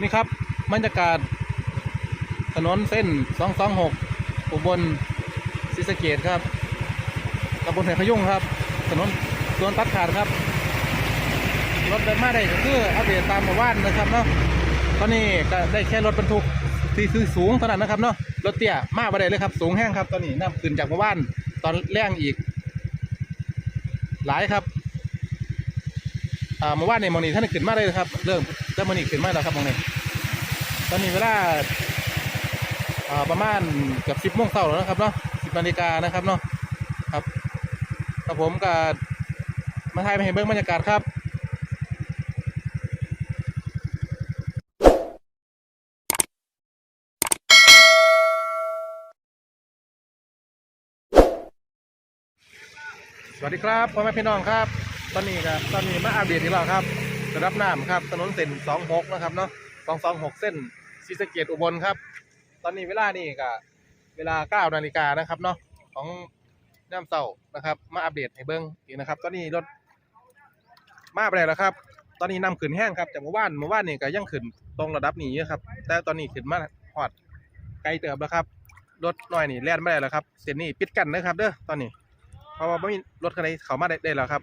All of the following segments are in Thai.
นี่ครับบรรยากาศ ถนนเส้น 226 อุบลศรีสะเกดครับตำบลแหขยุ่งครับ ถนนสวนตัดขาดครับ รถเดินมาได้ก็คืออัปเดตตามหมู่บ้านนะครับเนาะ ตอนนี้ก็ได้แค่รถบรรทุกที่ซื้อสูงเท่านั้นนะครับเนาะ รถเตี้ยมาบ่ได้เลยครับ สูงแห้งครับ ตอนนี้น้ำขึ้นจากหมู่บ้าน ตอนแรงอีก หลายครับ อ่าหมู่บ้านในมองนี้ท่านขึ้นมาเลยครับ เริ่มเริ่มมองนี้ขึ้นมาแล้วครับมองนี้ตอนนี้เวลาอ่าประมาณเกือบสิบโมงเช้าแล้วนะครับเนาะสิบนาฬิกานะครับเนาะครับครับผมก็มาถ่ายมาเห็นเบื้องบรรยากาศครับสวัสดีครับพ่อแม่พี่น้องครับ ตอนนี้ครับตอนนี้มาอัปเดตอีกแล้วครับระดับน้ำครับถนนเส้น26นะครับเนาะ226เส้นศรีสะเกดอุบลครับ ตอนนี้เวลานี่ก็เวลา9นาฬิกานะครับเนาะของย่ำเสานะครับ มาอัปเดตให้เบิ้งอีกนะครับ ตอนนี้รถมาไปแล้วครับ ตอนนี้นำขึ้นแห้งครับจากเมื่อวานเมื่อวานนี่ก็ยังขึ้นตรงระดับนี้อยู่ครับ แต่ตอนนี้ขึ้นมาหอดไกลเติบแล้วครับรถน้อยนี่แล่นไม่ได้แล้วครับเส้นนี้ปิดกันนะครับ เด้อตอนนี้เพราะว่าไม่มีรถคันไหนเขามาได้แล้วครับ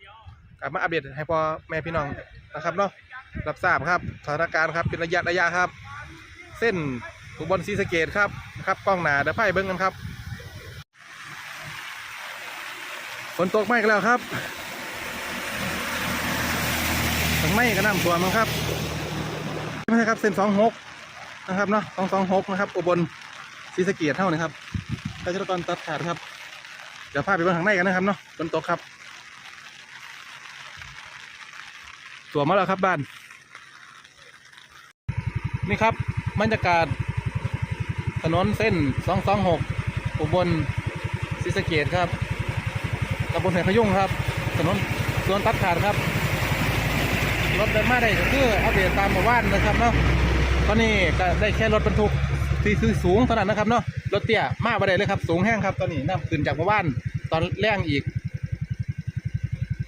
กลับมาอัปเดตให้พ่อแม่พี่น้องนะครับเนาะรับทราบครับสถานการณ์ครับเป็นระยะระยะครับ เส้นอุบลศรีสะเกดครับนะครับกล้องหนาเดี๋ยวไพ่เบิ้งกันครับฝนตกไหมกันแล้วครับตกไหมก็น้ำท่วมนะครับไม่ใช่ครับเส้นสองหกนะครับเนาะสองสองหกนะครับ อุบลศรีสะเกดเท่านี้ครับเกษตรกรตัดขาดครับเดี๋ยวพาไปเบิ่งข้างในกันนะครับเนาะบนต๊ะครับ สวมมาแล้วครับบ้าน นี่ครับบรรยากาศ ถนนเส้น 226อุบลศรีสะเกดครับตำบลแห่ขยุ่งครับ ถนนสวนตัดขาดครับ รถเดินมาได้ก็คืออัปเดตตามหมู่บ้านนะครับเนาะตอนนี้ก็ได้แค่รถบรรทุกที่ซื้อสูงเท่านั้นนะครับเนาะรถเตี้ยมาบ่ได้เลยครับ สูงแห้งครับ ตอนนี้น้ำขึ้นจากหมู่บ้านตอนแรงอีก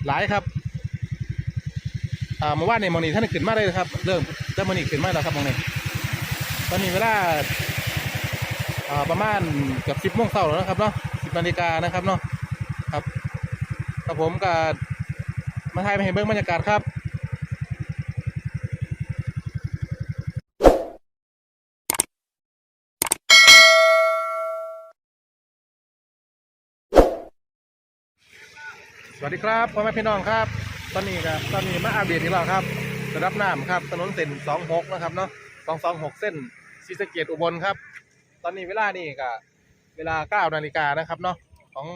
หลายครับ อ่าหมู่บ้านในมองนี้ท่านขึ้นมาเลยครับ เริ่มเริ่มมอนี้ขึ้นมาแล้วครับมองนี้ตอนนี้เวลาอ่าประมาณเกือบสิบโมงเช้าแล้วนะครับเนาะสิบนาฬิกานะครับเนาะครับครับผมก็มาถ่ายมาเห็นเบื้องบรรยากาศครับสวัสดีครับพ่อแม่พี่น้องครับ ตอนนี้ครับตอนนี้มาอัปเดตอีกแล้วครับระดับน้ำครับถนนเส้น26นะครับเนาะ226เส้นศรีสะเกดอุบลครับ ตอนนี้เวลานี่ก็เวลา9นาฬิกานะครับเนาะของ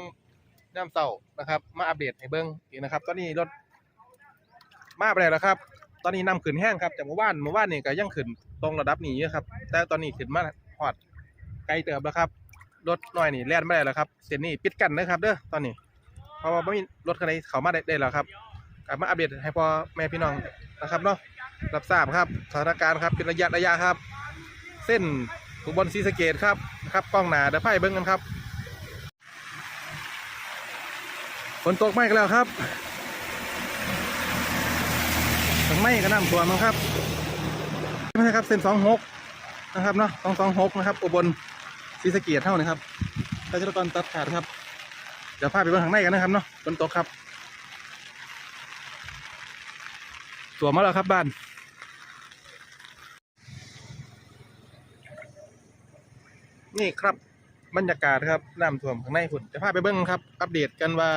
ย่ำเสานะครับ มาอัปเดตให้เบิ้งอีกนะครับ ตอนนี้รถมาไปไหนแล้วครับ ตอนนี้นำขึ้นแห้งครับจากเมื่อวานเมื่อวานนี่ก็ยังขึ้นตรงระดับนี้อยู่ครับ แต่ตอนนี้ขึ้นมาหอดไกลเติบแล้วครับรถน้อยนี่แล่นไม่ได้แล้วครับเส้นนี้ปิดกันนะครับ เด้อตอนนี้เพราะว่าไม่มีรถคันไหนเขามาได้แล้วครับ กลับมาอัปเดตให้พ่อแม่พี่น้องนะครับเนาะรับทราบครับสถานการณ์ครับเป็นระยะระยะครับ เส้นอุบลศรีสะเกดครับนะครับกล้องหนาเดี๋ยวไพ่เบิ้งกันครับฝนตกไหมกันแล้วครับตกไหมก็น้ำท่วมนะครับไม่ใช่ครับเส้นสองหกนะครับเนาะสองสองหกนะครับอุบลศรีสะเกดเท่านี้ครับเกษตรกรตัดขาดครับเดี๋ยวพาไปเบิ่งข้างในกันนะครับเนาะบนต๊ะครับ สวมมาแล้วครับบ้านนี่ครับบรรยากาศครับน้ำท่วมข้างในฝุ่นจะพาไปเบิ่งครับ อัปเดตกันว่า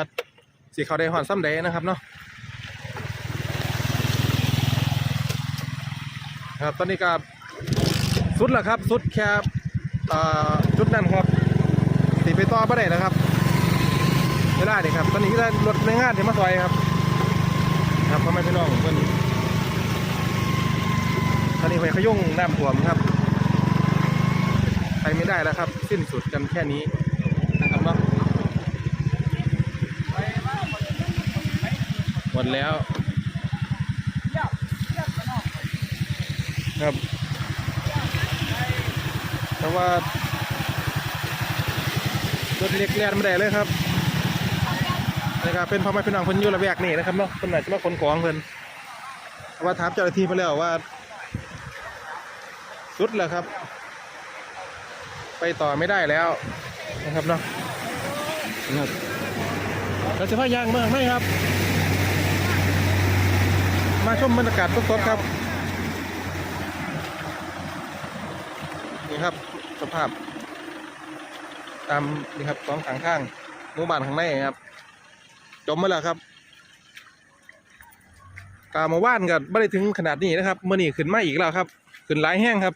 สีเขาได้หอนซ้ำใดนะครับเนาะครับตอนนี้ก็สุดแล้วครับ สุดแค่อ่าจุดนั้นครับสีไปต่อไม่ได้นะครับเวลานี่ครับ ตอนนี้ก็รถในงานที่มาซอยครับ ครับพ่อแม่พี่น้องเพิ่น ตอนนี้ไปขยุ่งน้ำท่วมครับ ไปไม่ได้แล้วครับ สิ้นสุดกันแค่นี้นะครับเนาะหมดแล้ว ครับ แต่ว่ารถเล็กแล่นไม่ได้เลยครับนะครับเป็นพ่อแม่พี่น้องเพิ่นอยู่ระแวกนี่นะครับเนาะเพิ่นน่าจะมาขนของเพิ่นว่าถามเจ้าหน้าที่ไปแล้วว่า สุดแล้วครับ ไปต่อไม่ได้แล้วนะครับเนาะนะครับเราจะพายางเมืองไหมครับ มาชมบรรยากาศสดๆครับนี่ครับสภาพ ตามนี่ครับสองข้างข้างหมู่บ้านข้างในครับจมมาแล้วครับกาหมู่านกับไม่ได้ถึงขนาดนี้นะครับเมื่อนี้ขึ้นมาอีกแล้วครับ ขึ้นหลายแห้งครับ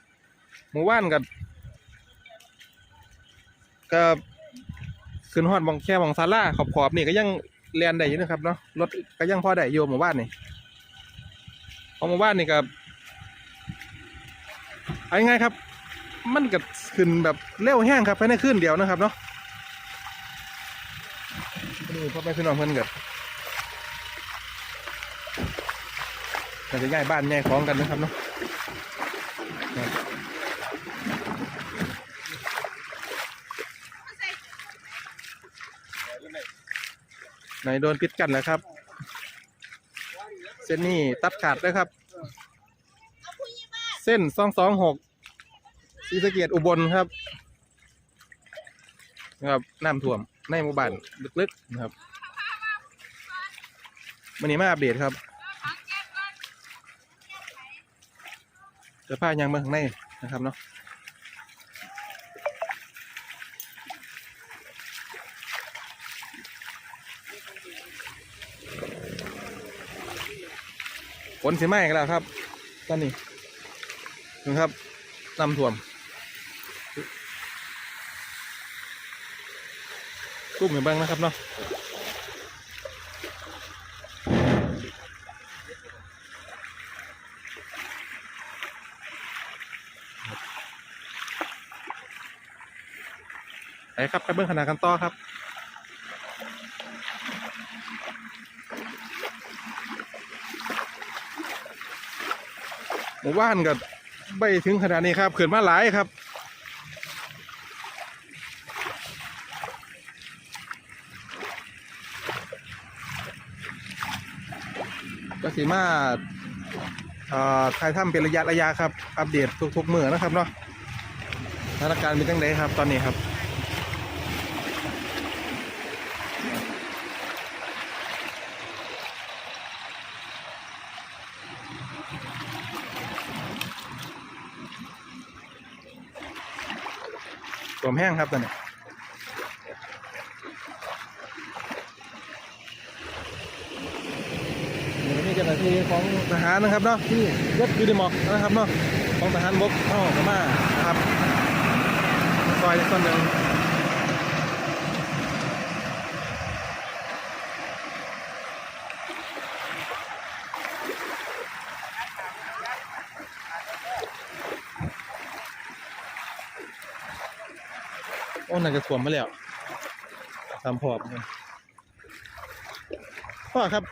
หมู่บ้านกับก็ขึ้นฮอดบองแค่บองซาร่าขอบขอบนี่ก็ยังเรียนได้อยู่นะครับเนาะรถก็ยังพอได้อยู่หมู่บ้านนี่ของหมู่บ้านนี่กับเอาง่ายๆครับ มันก็ขึ้นแบบเร็วแห้งครับภายในคืนเดียวนะครับเนาะนี่พ่อแม่พี่น้องเพื่อนกับเราจะย้ายบ้านย้ายของกันนะครับเนาะครับ ไหนโดนปิดกันแล้วครับ เส้นนี้ตัดขาดเลยครับ เส้นสองสองหกศรีสะเกียดอุบลครับนะครับน้ำท่วมในหมู่บ้านลึกๆนะครับวันนี้มาอัปเดตครับจะพายางมาข้างในนะครับเนาะ ฝนสีไหม้กันแล้วครับ ตอนนี้นะครับน้ำท่วมกุ้มอยู่บ้างนะครับเนาะไปครับไปเบื้องขนาดกันต่อครับ หมู่บ้านกับไม่ถึงขนาดนี้ครับเขื่อนมาหลายครับก็สีมาถ่ายทำเป็นระยะระยะครับ อัปเดตทุกๆเมื่อนะครับเนาะสถานการณ์เป็นจังไดครับตอนนี้ครับ ตัวมแห้งครับตอนนี้นี่เจ้าหน้าที่ของทหารนะครับเนาะที่ยศยูนิมอกนะครับเนาะของทหารบกเข้ามาครับซอยในส่วนหนึ่ง อ้น่าจะถ่วมมาแล้วตามพอบเนี่ยพ่อครับ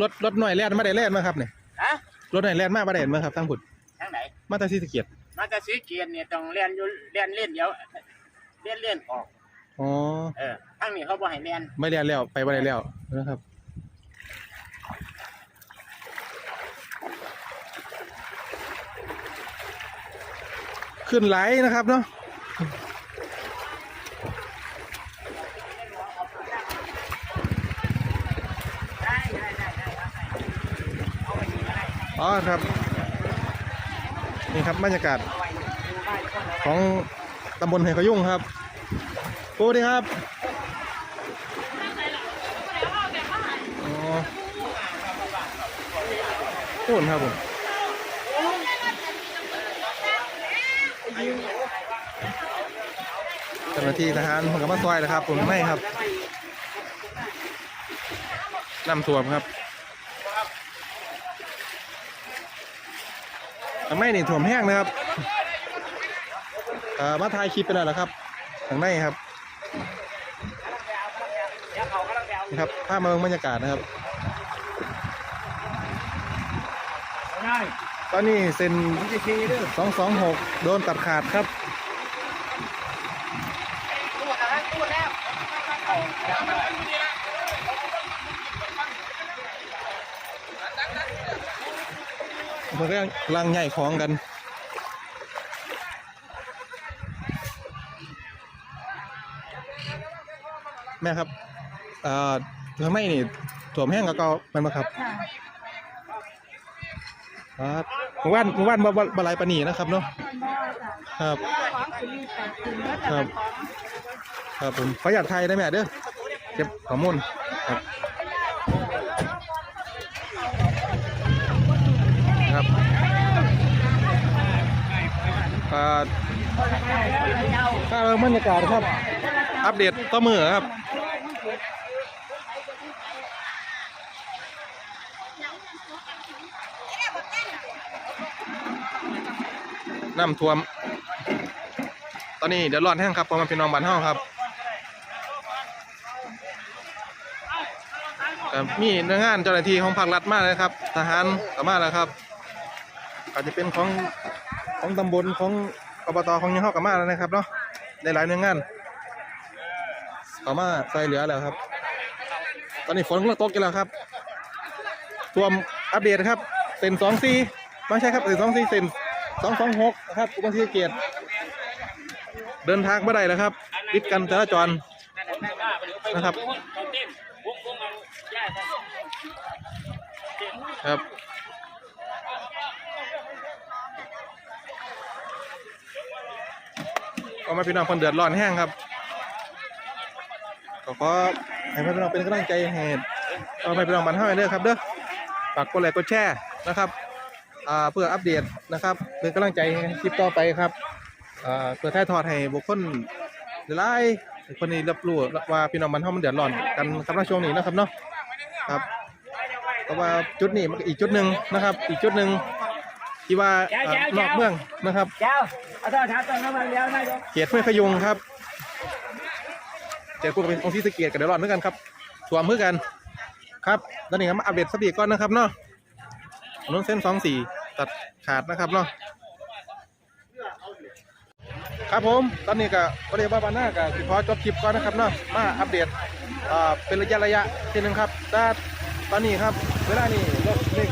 รถรถหน่อยแล่นมาได้แล่นมาครับเนี่ยฮะรถหน่อยแล่นมาบ่ได้เห็นมาครับตั้งผุดทางไหนมาแตาซีสะเกียดมาจากสีเกียนเนี่ยต้องเรียนอยู่เรียนเล่นเดี๋ยวเรียนเล่นออกอ๋อเออทางนี้เขาบ่ให้เรียนไม่เรียนแล้วไปบ่ได้แล้วนะครับขึ้นไหลนะครับเนาะ ได้ได้ได้ได้ได้เอาไป อ๋อครับ นี่ครับบรรยากาศของตำบลเหยขยุ่งครับปูดีครับอ๋อพูดครับผมเจ้าหน้าที่ทหารผมก็มาซอยนะครับผมไม่ครับน้ำท่วมครับ ทำไมนี่ท่วมแห้งนะครับอ่อมาถ่ายคลิปไปแล้วนะครับทางในครับนะครับภาพมาเบิ่งบรรยากาศนะครับตอนนี้เซ็นดีทีสองสองหกโดนตัดขาดครับพูดแล้วพูดแล้ว มันก็ลังใหญ่ของกันแม่ครับเอ่อทำไมนี่ถั่วแห้งก็เก็ามันมาครับครับหมู่บ้านหมู่บ้านบาบ่ลายปนีนะครับเนาะครับ ครับ ครับผมขออยาดไทยได้ไหมเด้อเก็บข้อมุนครับ ครับอ่าถ้าเราบรรยากาศครับ อัปเดตต่อมือครับน้ำท่วม ตอนนี้เดี๋ยวรอดแห้งครับพระมันเป็นน้องบ้านเฮาครับมีหน่วยงานเจ้าหน้าที่ของภาครัฐมากเลยครับ ทหารก็มาแล้วครับ อาจจะเป็นของของตำบลของอบตของยังเฮาก็มาแล้วนะครับเนาะได้หลายหน่วยงานเขามาใส่เหลือแล้วครับ ตอนนี้ฝนกำลังตกกันแล้วครับท่วมอัปเดตครับเซนสองสี่ไม่ใช่ครับเซนสองสี่เซนสองสองหกครับอุบัติเหตุเดินทางไม่ได้แล้วครับปิดกันจราจรนะครับ ครับ ก็มาพี่น้องคนเดือดร้อนแห้งครับก็ขอให้พี่น้องเป็นกำลังใจให้เอาไปพี่น้องบันเท่าเด้อครับเด้อฝากกดไลค์กดแชร์นะครับอ่าเพื่ออัปเดตนะครับเป็นกำลังใจให้คลิปต่อไปครับอ่าเพื่อถ่ายทอดให้บุคคลหลายคนนี้รับรู้ว่าพี่น้องมันเฮามันเดือดร้อนกันครับในช่วงนี้นะครับเนาะครับเพราะว่าจุดนี้มันอีกจุดหนึ่งนะครับ อีกจุดหนึ่ง ที่ว่าอ่านอกเมืองนะครับ เจ้าเอาโทษครับตรงนั้นมาเลี้ยวนายกเกียรติห้วยขยุงครับเจอคู่กับเป็นองค์ที่สะเกียรติกับเดือดร้อนเหมือนกันครับสวมเพื่อกัน ครับตอนนี้ครับมาอัปเดตสปีดก่อนนะครับเนาะถนนเส้นสองสี่ตัดขาดนะครับเนาะครับผมตอนนี้ก็บริบาบาน่ากับสิพอจบคลิปก่อนนะครับเนาะมาอัปเดตอ่าเป็นระยะระยะทีหนึงครับแต่ตอนนี้ครับ เวลานี้รถเล็ก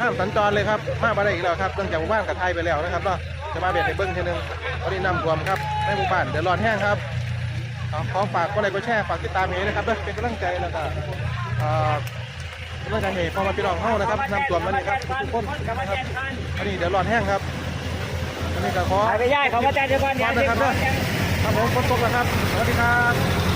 ห้ามสัญจรเลยครับมาบ่ได้อีกแล้วครับเนื่องจากหมู่บ้านกับไทยไปแล้วนะครับเนาะจะมาอัปเดตให้เบิ้งทีหนึงตอนนี้น้ำท่วมครับในหมู่บ้านเดี๋ยวรอดแห้งครับเอาขอฝากกดไลค์กดแชร์ฝากติดตามเองนะครับเด้อเป็นกำลังใจแล้วก็อ่ากำลังใจให้พ่อมาพี่น้องเฮานะครับน้ำท่วมแล้วนี่ครับทุกคนนะครับตอนนี้เดี๋ยวรอดแห้งครับตอนนี้ก็ขอไปย่ายเขามาแจ้งเจ้าก่อนครับนะครับเด้อครับผมฝนตกแล้วครับสวัสดีครับ